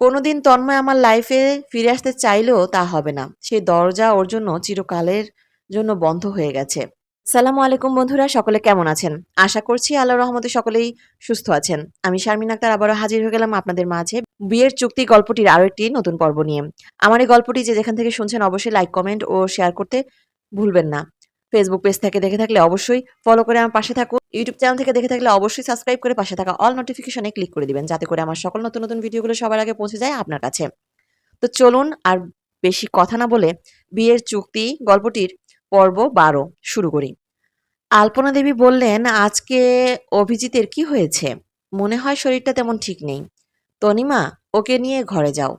কোনোদিন তন্ময় আমার লাইফে ফিরে আসতে চাইলেও তা হবে না। সেই দরজা ওর জন্য চিরকালের জন্য বন্ধ হয়ে গেছে। সালামু আলাইকুম বন্ধুরা, সকলে কেমন আছেন? আশা করছি আল্লাহ রহমতে সকলেই সুস্থ আছেন। আমি শারমিন আক্তার আবারও হাজির হয়ে গেলাম আপনাদের মাঝে বিয়ের চুক্তি গল্পটির আরও একটি নতুন পর্ব নিয়ে। আমার এই গল্পটি যে যেখান থেকে শুনছেন অবশ্যই লাইক কমেন্ট ও শেয়ার করতে ভুলবেন না। ফেসবুক পেজ থেকে দেখে থাকলে অবশ্যই ফলো করে আমার পাশে থাকুন। ইউটিউব চ্যানেল থেকে দেখে থাকলে অবশ্যই সাবস্ক্রাইব করে পাশে থাকা অল নোটিফিকেশনে ক্লিক করে দিবেন, যাতে করে আমার সকল নতুন নতুন ভিডিওগুলো সবার আগে পৌঁছে যায় আপনার কাছে। তো চলুন আর বেশি কথা না বলে বিয়ের চুক্তি গল্পটির পর্ব বারো শুরু করি। আলপনা দেবী বললেন, আজকে অভিজিতের কি হয়েছে? মনে হয় শরীরটা তেমন ঠিক নেই। তনিমা, ওকে নিয়ে ঘরে যাও।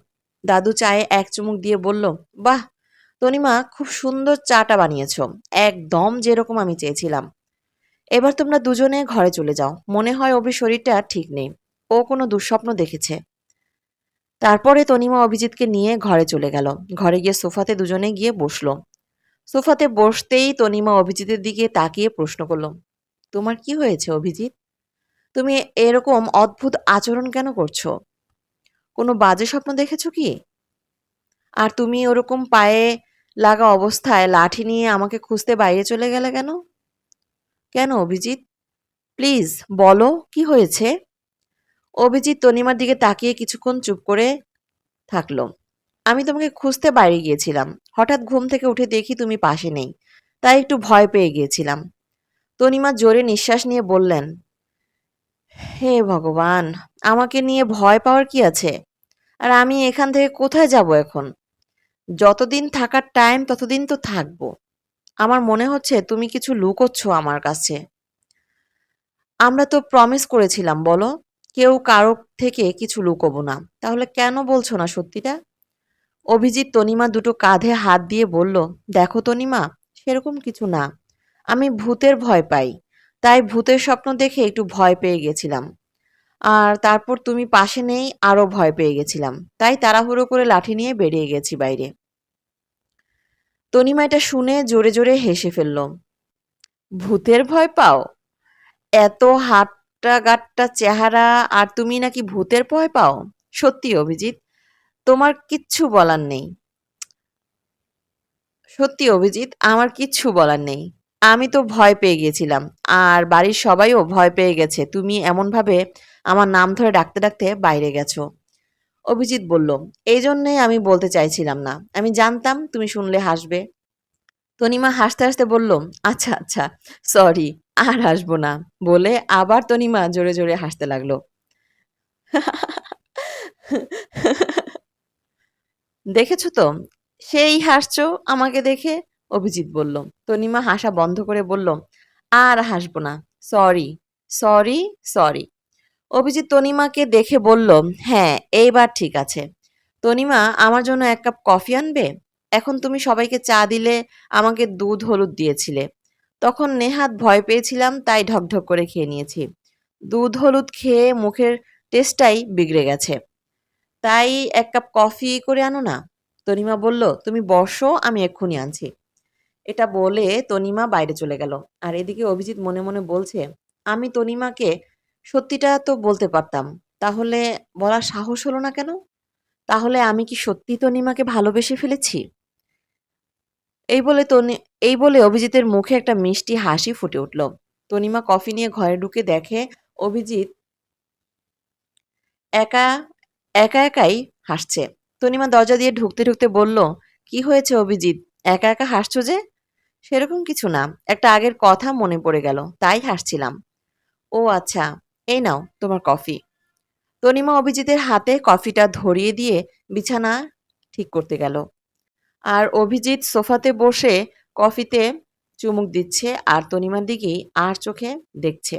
দাদু চায়ে এক চুমুক দিয়ে বলল, বাহ তনিমা, খুব সুন্দর চাটা বানিয়েছো। একদম যেরকম আমি চেয়েছিলাম। এবার তোমরা দুজনে ঘরে চলে যাও। মনে হয় অভি শরীরটা ঠিক নেই। ও কোনো দুঃস্বপ্ন দেখেছে। তারপরে তনিমা অভিজিৎকে নিয়ে ঘরে চলে গেল। ঘরে গিয়ে সোফাতে দুজনে গিয়ে বসল। সোফাতে বসতেই তনিমা অভিজিতের দিকে তাকিয়ে প্রশ্ন করল, তোমার কি হয়েছে অভিজিৎ? তুমি এরকম অদ্ভুত আচরণ কেন করছ? কোনো বাজে স্বপ্ন দেখেছ কি? আর তুমি ওরকম পায়ে লাগা অবস্থায় লাঠি নিয়ে আমাকে খুঁজতে বাইরে চলে গেলে কেন? কেন অভিজিৎ? প্লিজ বলো, কি হয়েছে? অভিজিৎ তনিমার দিকে তাকিয়ে কিছুক্ষণ চুপ করে থাকল। আমি তোমাকে খুঁজতে বাইরে গিয়েছিলাম। হঠাৎ ঘুম থেকে উঠে দেখি তুমি পাশে নেই, তাই একটু ভয় পেয়ে গিয়েছিলাম। তনিমা জোরে নিঃশ্বাস নিয়ে বললেন, হে ভগবান, আমাকে নিয়ে ভয় পাওয়ার কি আছে? আর আমি এখান থেকে কোথায় যাব এখন? যতদিন থাকার টাইম ততদিন তো থাকব। আমার মনে হচ্ছে তুমি কিছু লুকোচ্ছ আমার কাছে। আমরা তো প্রমিস করেছিলাম, বলো? কেউ কারও থেকে কিছু লুকোবো না। তাহলে কেন বলছো না সত্যিটা? অভিজিৎ তনিমা দুটো কাঁধে হাত দিয়ে বলল, দেখো তনিমা, সেরকম কিছু না। আমি ভূতের ভয় পাই। তাই ভূতের স্বপ্ন দেখে একটু ভয় পেয়ে গেছিলাম। আর তারপর তুমি পাশে নেই আরও ভয় পেয়ে গেছিলাম। তাই তাড়াহুড়ো করে লাঠি নিয়ে বেরিয়ে গেছি বাইরে। তনিমা এটা শুনে জোরে জোরে হেসে ফেলল, ভূতের ভয় পাও? এত হাটটা গাট্টা চেহারা আর তুমি নাকি ভূতের ভয় পাও? সত্যি অভিজিৎ, তোমার কিচ্ছু বলার নেই। সত্যি অভিজিৎ, আমার কিচ্ছু বলার নেই। আমি তো ভয় পেয়ে গিয়েছিলাম আর বাড়ির সবাইও ভয় পেয়ে গেছে। তুমি এমনভাবে আমার নাম ধরে ডাকতে ডাকতে বাইরে গেছো। অভিজিৎ বলল, এই জন্যই আমি বলতে চাইছিলাম না। আমি জানতাম তুমি শুনলে হাসবে। তনিমা হাসতে হাসতে বলল আচ্ছা আচ্ছা সরি, আর হাসবো না। বলে আবার তনিমা জোরে জোরে হাসতে লাগল। দেখেছ তো, সেই হাসছো আমাকে দেখে? অভিজিৎ বলল। তনিমা হাসা বন্ধ করে বলল, আর হাসবো না। Sorry sorry sorry. অভিজিৎ তনিমাকে দেখে বলল হ্যাঁ এইবার ঠিক আছে। তনিমা, আমার জন্য এক কাপ কফি আনবে? এখন তুমি সবাইকে চা দিলে আমাকে দুধ হলুদ দিয়েছিলে। তখন নেহাত ভয় পেয়েছিলাম, তাই ঢকঢক করে খেয়ে নিয়েছি। দুধ হলুদ খেয়ে মুখের টেস্টটাই বিগড়ে গেছে। তাই এক কাপ কফি করে আনো না? তনিমা বলল, তুমি বসো, আমি এক্ষুনি আনছি। এটা বলে তনিমা বাইরে চলে গেল। আর এদিকে অভিজিৎ মনে মনে বলছে, আমি তনিমাকে সত্যিটা তো বলতে পারতাম। তাহলে বলার সাহস হলো না কেন? তাহলে আমি কি সত্যি তনিমাকে ভালোবেসে ফেলেছি? এই বলে তনি, এই বলে অভিজিতের মুখে একটা মিষ্টি হাসি ফুটে উঠল। তনিমা কফি নিয়ে ঘরে ঢুকে দেখে অভিজিৎ একা একা একাই হাসছে। তনিমা দরজা দিয়ে ঢুকতে ঢুকতে বলল, কি হয়েছে অভিজিৎ? একা একা হাসছো যে? সেরকম কিছু না, একটা আগের কথা মনে পড়ে গেল, তাই হাসছিলাম। ও আচ্ছা এই নাও তোমার কফি। তনিমা অভিজিতের হাতে কফিটা ধরিয়ে দিয়ে বিছানা ঠিক করতে গেল। আর অভিজিৎ সোফাতে বসে কফিতে চুমুক দিচ্ছে আর তনিমার দিকেই আর চোখে দেখছে।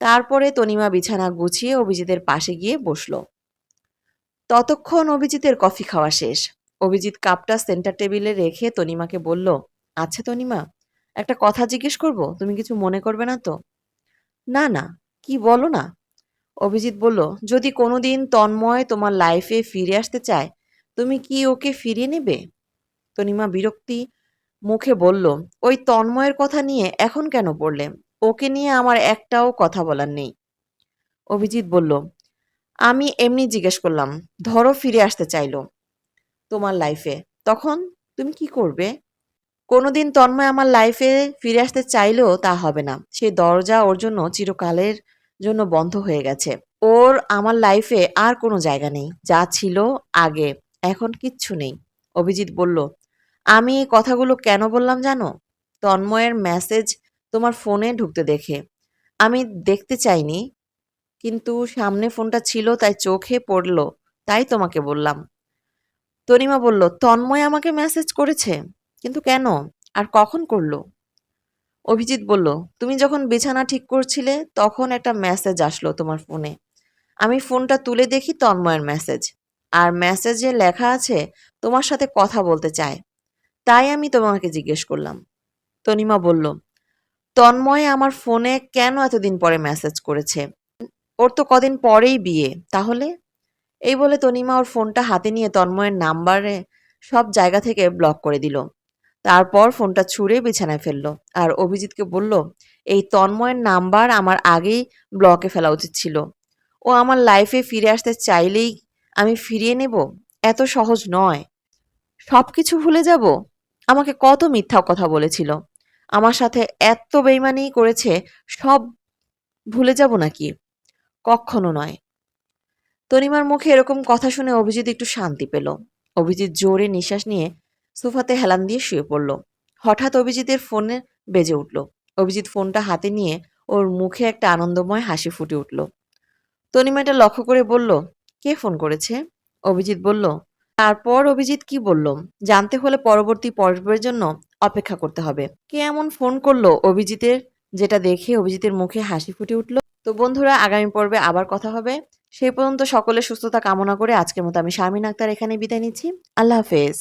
তারপরে তনিমা বিছানা গুছিয়ে অভিজিতের পাশে গিয়ে বসল। ততক্ষণ অভিজিতের কফি খাওয়া শেষ। অভিজিৎ কাপটা সেন্টার টেবিলে রেখে তনিমাকে বলল আচ্ছা তনিমা, একটা কথা জিজ্ঞেস করব? তুমি কিছু মনে করবে না তো? না না। কি বলো না? অভিজিৎ বলল, যদি কোনোদিন তন্ময় তোমার লাইফে ফিরে আসতে চায়, তুমি কি ওকে ফিরিয়ে নেবে? তনিমা বিরক্তি মুখে বলল, ওই তন্ময়ের কথা নিয়ে এখন কেন পড়লে? ওকে নিয়ে আমার একটাও কথা বলার নেই। অভিজিৎ বলল, আমি এমনি জিজ্ঞেস করলাম, ধরো ফিরে আসতে চাইলো তোমার লাইফে তখন তুমি কি করবে? কোনোদিন তন্ময় আমার লাইফে ফিরে আসতে চাইলেও তা হবে না। সেই দরজা ওর জন্য চিরকালের জন্য বন্ধ হয়ে গেছে। ওর আমার লাইফে আর কোনো জায়গা নেই। যা ছিল আগে, এখন কিচ্ছু নেই। অভিজিৎ বলল, আমি এই কথাগুলো কেন বললাম জানো? তন্ময়ের মেসেজ তোমার ফোনে ঢুকতে দেখে। আমি দেখতে চাইনি, কিন্তু সামনে ফোনটা ছিল, তাই চোখে পড়ল, তাই তোমাকে বললাম। তনিমা বলল, তন্ময় আমাকে মেসেজ করেছে? কিন্তু কেন? আর কখন করল? অভিজিৎ বলল, তুমি যখন বিছানা ঠিক করছিলে, তখন একটা মেসেজ আসলো তোমার ফোনে আমি ফোনটা তুলে দেখি তন্ময়ের মেসেজ আর মেসেজে লেখা আছে, তোমার সাথে কথা বলতে চায়। তাই আমি তোমাকে জিজ্ঞেস করলাম। তনিমা বলল, তন্ময় আমার ফোনে কেন এতদিন পরে মেসেজ করেছে? ওর তো কদিন পরেই বিয়ে, তাহলে? এই বলে তনিমা ওর ফোনটা হাতে নিয়ে তন্ময়ের নাম্বারে সব জায়গা থেকে ব্লক করে দিল। তারপর ফোনটা ছুঁড়ে বিছানায় ফেলল। আর অভিজিৎকে বলল, এই তন্ময়ের নাম্বার আমার আগেই ব্লকে ফেলা উচিত ছিল। ও আমার লাইফে ফিরে আসতে চাইলেই আমি ফিরিয়ে নেব? এত সহজ নয়। সব কিছু ভুলে যাব? আমাকে কত মিথ্যা কথা বলেছিল? আমার সাথে এত বেইমানি করেছে, সব ভুলে যাব নাকি? কখনো নয়। তনিমার মুখে এরকম কথা শুনে অভিজিৎ একটু শান্তি পেল। অভিজিৎ জোরে নিঃশ্বাস নিয়ে সোফাতে হেলান দিয়ে শুয়ে পড়ল। হঠাৎ অভিজিতের ফোনে বেজে উঠল। অভিজিৎ ফোনটা হাতে নিয়ে ওর মুখে একটা আনন্দময় হাসি ফুটে উঠল। তনিমা এটা লক্ষ্য করে বলল, কে ফোন করেছে? অভিজিৎ বলল, তারপর অভিজিৎ কি বলল? জানতে হলে পরবর্তী পর্বের জন্য অপেক্ষা করতে হবে। কে এমন ফোন করল অভিজিতের, যেটা দেখে অভিজিতের মুখে হাসি ফুটে উঠল? তো বন্ধুরা, আগামী পর্বে আবার কথা হবে। সেই পর্যন্ত সকলের সুস্থতা কামনা করে আজকের মতো আমি শারমিন আক্তার এখানে বিদায় নিচ্ছি। আল্লাহ হাফেজ।